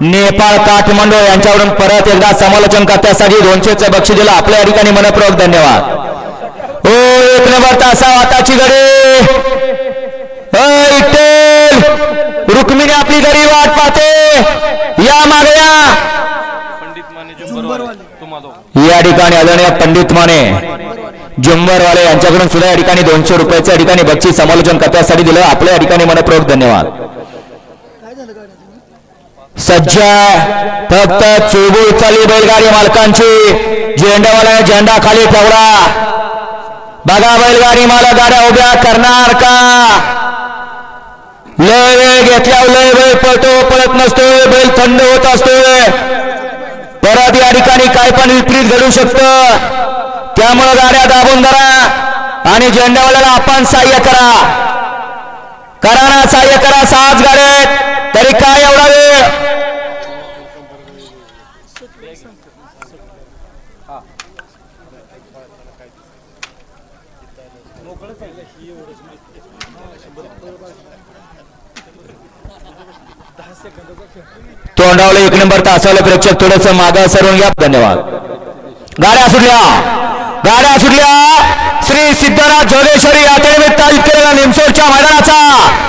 नेपाळ काठमांडू यांच्यावरून परत एकदा समालोचन करण्यासाठी दोनशेच बक्षीस दिलं. आपल्या ठिकाणी मनपूर्वक धन्यवाद. हो एक नंबर तासा आताची गडी रुक्मिणी आपली गडी वाट पाहते. या मागया या. ठिकाणी आदरणीय पंडित माने जुंबरवाले यांच्याकडून सुद्धा या ठिकाणी दोनशे रुपयाच्या ठिकाणी बक्षीस समालोचन करण्यासाठी दिलं. आपल्या या ठिकाणी मनपूर्वक धन्यवाद. सज्जा फक्त चुळबुळ चालली बैलगाडी मालकांची. झेंडावाला झेंडा खाली ठेवला. बघा बैलगाडी मालक गाड्या उभ्या करणार का? लय वेळ घेतल्यावर लय वेळ पळतो पळत नसतोय बैल थंड होत असतोय. परत या ठिकाणी काय पण विपरीत घडू शकतं. त्यामुळे गाड्या दाबून धरा आणि झेंडावाल्याला आपण सहाय्य करा. करा ना सहाय्य करा सहाच गाड्या तरी काय एवढा वेळ? तोंडावले एक नंबर तासाला प्रेक्षक थोडस मागा सरून घ्या. धन्यवाद. गाड्या सुटल्या. गाड्या सुटल्या. श्री सिद्धनाथ जोगेश्वरी यात्रेनिमित्त केलेला निमसोरच्या मैदानाचा.